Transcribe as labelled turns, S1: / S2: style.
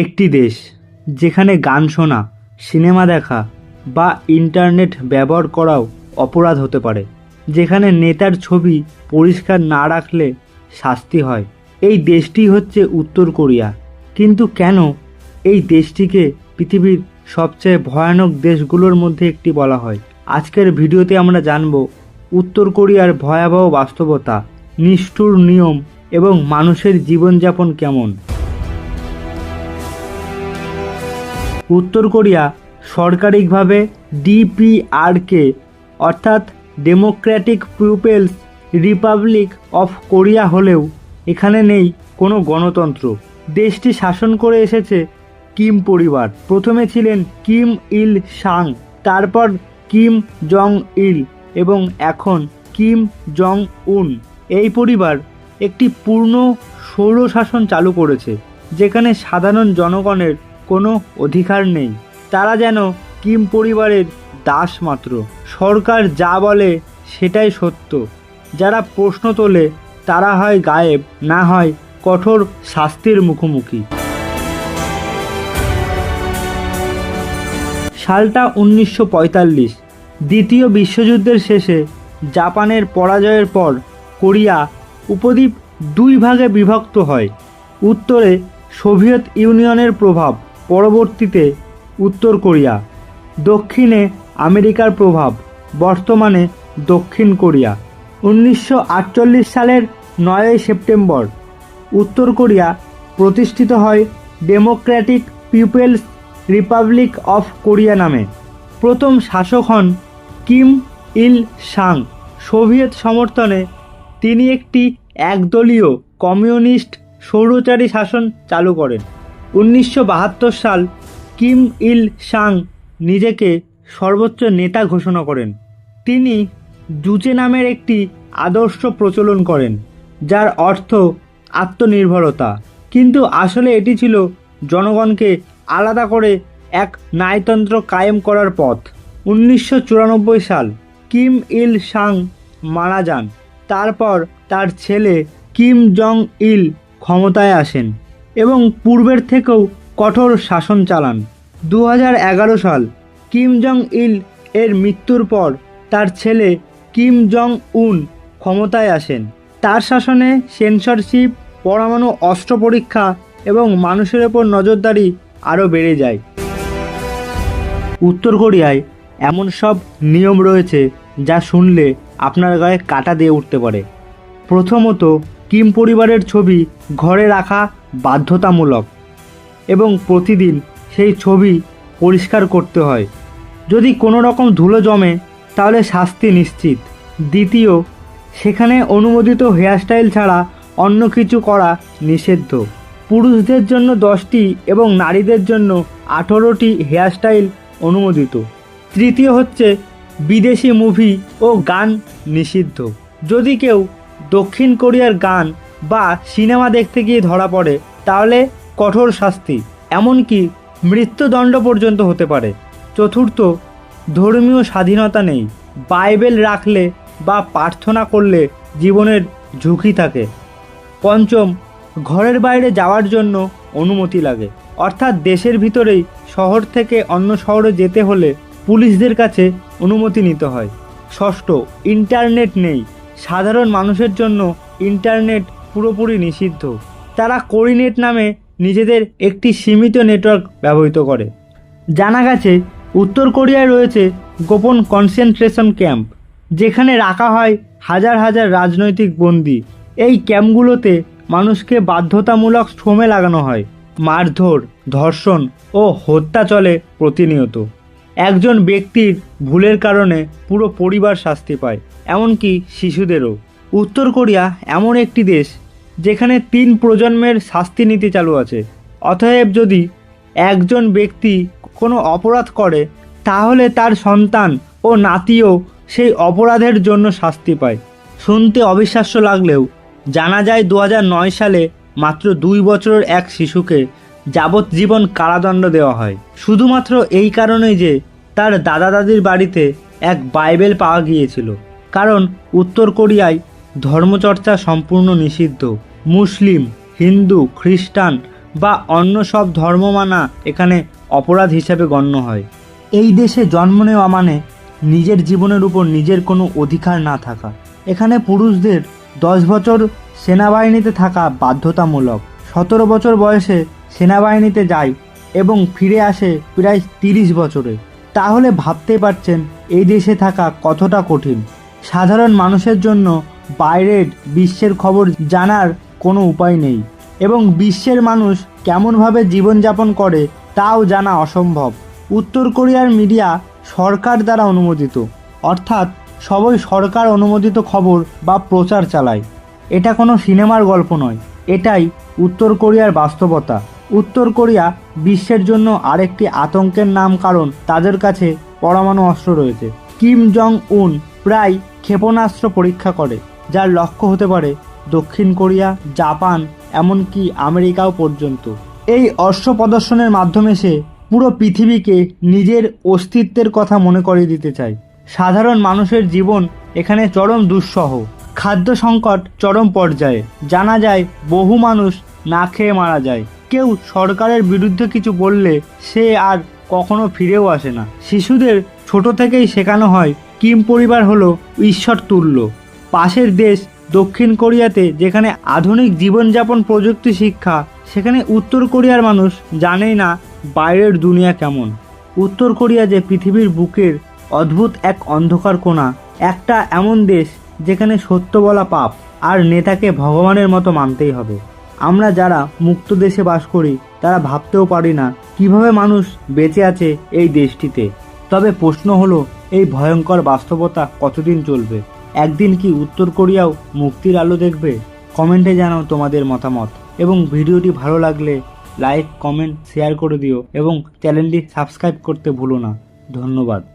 S1: একটি দেশ যেখানে গান শোনা, সিনেমা দেখা বা ইন্টারনেট ব্যবহার করাও অপরাধ হতে পারে, যেখানে নেতার ছবি পরিষ্কার না রাখলে শাস্তি হয়। এই দেশটি হচ্ছে উত্তর কোরিয়া। কিন্তু কেন এই দেশটিকে পৃথিবীর সবচেয়ে ভয়ানক দেশগুলোর মধ্যে একটি বলা হয়? আজকের ভিডিওতে আমরা জানব উত্তর কোরিয়ার ভয়াবহ বাস্তবতা, নিষ্ঠুর নিয়ম এবং মানুষের জীবনযাপন কেমন। উত্তর কোরিয়া সরকারিকভাবে ডিপিআরকে অর্থাৎ democratic people's republic of Korea হলেও এখানে নেই কোনো গণতন্ত্র। দেশটি শাসন করে এসেছে কিম পরিবার। প্রথমে ছিলেন কিম ইল সাং তারপর কিম জং ইল এবং এখন কিম জং উন। এই পরিবার একটি পূর্ণ সৌর শাসন চালু করেছে, যেখানে সাধারণ জনগণের কোনো অধিকার নেই। তারা যেন কিম পরিবারের দাস মাত্র। সরকার যা বলে সেটাই সত্য। যারা প্রশ্ন তোলে, তারা হয় গায়েব, না হয় কঠোর শাস্তির মুখোমুখি। সালটা উনিশশো পঁয়তাল্লিশ, দ্বিতীয় বিশ্বযুদ্ধের শেষে জাপানের পরাজয়ের পর কোরিয়া উপদ্বীপ দুই ভাগে বিভক্ত হয়। উত্তরে সোভিয়েত ইউনিয়নের প্রভাব পরবর্তীতে উত্তর কোরিয়া, দক্ষিণে আমেরিকার প্রভাব, বর্তমানে দক্ষিণ কোরিয়া। উনিশশো আটচল্লিশ সালের নয়ই সেপ্টেম্বর, উত্তর কোরিয়া প্রতিষ্ঠিত হয় democratic people's republic of Korea নামে। প্রথম শাসক হন কিম ইল সাং সোভিয়েত সমর্থনে তিনি একটি একদলীয় কমিউনিস্ট সৌরচারী শাসন চালু করেন। উনিশশো বাহাত্তর সাল কিম ইল সাং নিজেকে সর্বোচ্চ নেতা ঘোষণা করেন। তিনি জুচে নামের একটি আদর্শ প্রচলন করেন, যার অর্থ আত্মনির্ভরতা। কিন্তু আসলে এটি ছিল জনগণকে আলাদা করে এক ন্যায়তন্ত্র কায়েম করার পথ। উনিশশো চুরানব্বই সাল কিম ইল সাং মারা যান। তারপর তার ছেলে কিম জং ইল ক্ষমতায় আসেন। এবং পূর্বের থেকেও কঠোর শাসন চালান। দু সাল কিম জং ইল এর মৃত্যুর পর তার ছেলে কিম জং উন ক্ষমতায় আসেন। তার শাসনে সেন্সরশিপ পরমাণু অস্ত্র পরীক্ষা এবং মানুষের ওপর নজরদারি আরও বেড়ে যায়। উত্তর কোরিয়ায় এমন সব নিয়ম রয়েছে যা শুনলে আপনার গায়ে কাটা দিয়ে উঠতে পারে। প্রথমত, কিম পরিবারের ছবি ঘরে রাখা বাধ্যতামূলক এবং প্রতিদিন সেই ছবি পরিষ্কার করতে হয়। যদি কোনো রকম ধুলো জমে, তাহলে শাস্তি নিশ্চিত। দ্বিতীয়, সেখানে অনুমোদিত হেয়ারস্টাইল ছাড়া অন্য কিছু করা নিষিদ্ধ। পুরুষদের জন্য দশটি এবং নারীদের জন্য আঠেরোটি হেয়ারস্টাইল অনুমোদিত। তৃতীয় হচ্ছে, বিদেশি মুভি ও গান নিষিদ্ধ। যদি কেউ দক্ষিণ কোরিয়ার গান বা সিনেমা দেখতে গিয়ে ধরা পড়ে, তাহলে কঠোর শাস্তি। এমনকি মৃত্যুদণ্ড পর্যন্ত হতে পারে। চতুর্থ, ধর্মীয় স্বাধীনতা নেই। বাইবেল রাখলে বা প্রার্থনা করলে জীবনের ঝুঁকি থাকে। পঞ্চম, ঘরের বাইরে যাওয়ার জন্য অনুমতি লাগে। অর্থাৎ দেশের ভিতরেই শহর থেকে অন্য শহরে যেতে হলে পুলিশদের কাছে অনুমতি নিতে হয়। ষষ্ঠ, ইন্টারনেট নেই। সাধারণ মানুষের জন্য ইন্টারনেট পুরোপুরি নিষিদ্ধ। তারা কোরিনেট নামে নিজেদের একটি সীমিত নেটওয়ার্ক ব্যবহৃত করে। জানা গেছে, উত্তর কোরিয়ায় রয়েছে গোপন কনসেন্ট্রেশন ক্যাম্প, যেখানে রাখা হয় হাজার হাজার রাজনৈতিক বন্দী। এই ক্যাম্পগুলোতে মানুষকে বাধ্যতামূলক শ্রমে লাগানো হয়, মারধর, ধর্ষণ ও হত্যা চলে প্রতিনিয়ত। একজন ব্যক্তির ভুলের কারণে পুরো পরিবার শাস্তি পায়, এমনকি শিশুদেরও। উত্তর কোরিয়া এমন একটি দেশ যেখানে তিন প্রজন্মের শাস্তি নীতি চালু আছে। অতএব যদি একজন ব্যক্তি কোনো অপরাধ করে, তাহলে তার সন্তান ও নাতিও সেই অপরাধের জন্য শাস্তি পায়। শুনতে অবিশ্বাস্য লাগলেও জানা যায় দু সালে মাত্র দুই বছরের এক শিশুকে যাবজ্জীবন কারাদণ্ড দেওয়া হয়। শুধুমাত্র এই কারণেই যে তার দাদা দাদির বাড়িতে এক বাইবেল পাওয়া গিয়েছিল। কারণ উত্তর কোরিয়ায় ধর্মচর্চা সম্পূর্ণ নিষিদ্ধ। মুসলিম, হিন্দু, খ্রিস্টান বা অন্য সব ধর্ম মানা এখানে অপরাধ হিসাবে গণ্য হয়। এই দেশে জন্ম নেওয়া মানে নিজের জীবনের উপর নিজের কোনো অধিকার না থাকা। এখানে পুরুষদের দশ বছর সেনাবাহিনীতে থাকা বাধ্যতামূলক, সতেরো বছর বয়সে সেনাবাহিনীতে যায় এবং ফিরে আসে প্রায় তিরিশ বছরে। তাহলে ভাবতে পারছেন, এই দেশে থাকা কতটা কঠিন। সাধারণ মানুষের জন্য বাইরের বিশ্বের খবর জানার কোনো উপায় নেই। এবং বিশ্বের মানুষ কেমনভাবে জীবনযাপন করে তাও জানা অসম্ভব। উত্তর কোরিয়ার মিডিয়া সরকার দ্বারা অনুমোদিত। অর্থাৎ সবই সরকার অনুমোদিত খবর বা প্রচার চালায়। এটা কোনো সিনেমার গল্প নয়। এটাই উত্তর কোরিয়ার বাস্তবতা। উত্তর কোরিয়া বিশ্বের জন্য আরেকটি আতঙ্কের নাম কারণ তাদের কাছে পরমাণু অস্ত্র রয়েছে। কিম জং উন প্রায় ক্ষেপণাস্ত্র পরীক্ষা করে। যার লক্ষ্য হতে পারে দক্ষিণ কোরিয়া, জাপান, এমনকি আমেরিকাও পর্যন্ত। এই অস্ত্র প্রদর্শনের মাধ্যমে সে পুরো পৃথিবীকে নিজের অস্তিত্বের কথা মনে করিয়ে দিতে চায়। সাধারণ মানুষের জীবন এখানে চরম দুঃসহ। খাদ্য সংকট চরম পর্যায়ে। জানা যায়, বহু মানুষ না খেয়ে মারা যায়। কেউ সরকারের বিরুদ্ধে কিছু বললে সে আর কখনো ফিরেও আসে না। শিশুদের ছোট থেকেই শেখানো হয়, কিম পরিবার হলো ঈশ্বর তুল্য পাশের দেশ, দক্ষিণ কোরিয়াতে, যেখানে আধুনিক জীবনযাপন প্রযুক্তি শিক্ষা, সেখানে উত্তর কোরিয়ার মানুষ জানেই না বাইরের দুনিয়া কেমন। উত্তর কোরিয়া যে পৃথিবীর বুকের অদ্ভুত এক অন্ধকার কোণা, একটা এমন দেশ যেখানে সত্য বলা পাপ আর নেতাকে ভগবানের মতো মানতেই হবে। আমরা যারা মুক্ত দেশে বাস করি, তারা ভাবতেও পারি না কীভাবে মানুষ বেঁচে আছে এই দেশটিতে। তবে প্রশ্ন হলো, এই ভয়ঙ্কর বাস্তবতা কতদিন চলবে? একদিন কি উত্তর কোরিয়াও মুক্তির আলো দেখবে? কমেন্টে জানাও তোমাদের মতামত। এবং ভিডিওটি ভালো লাগলে লাইক, কমেন্ট, শেয়ার করে দিও এবং চ্যানেলটি সাবস্ক্রাইব করতে ভুলো না। ধন্যবাদ।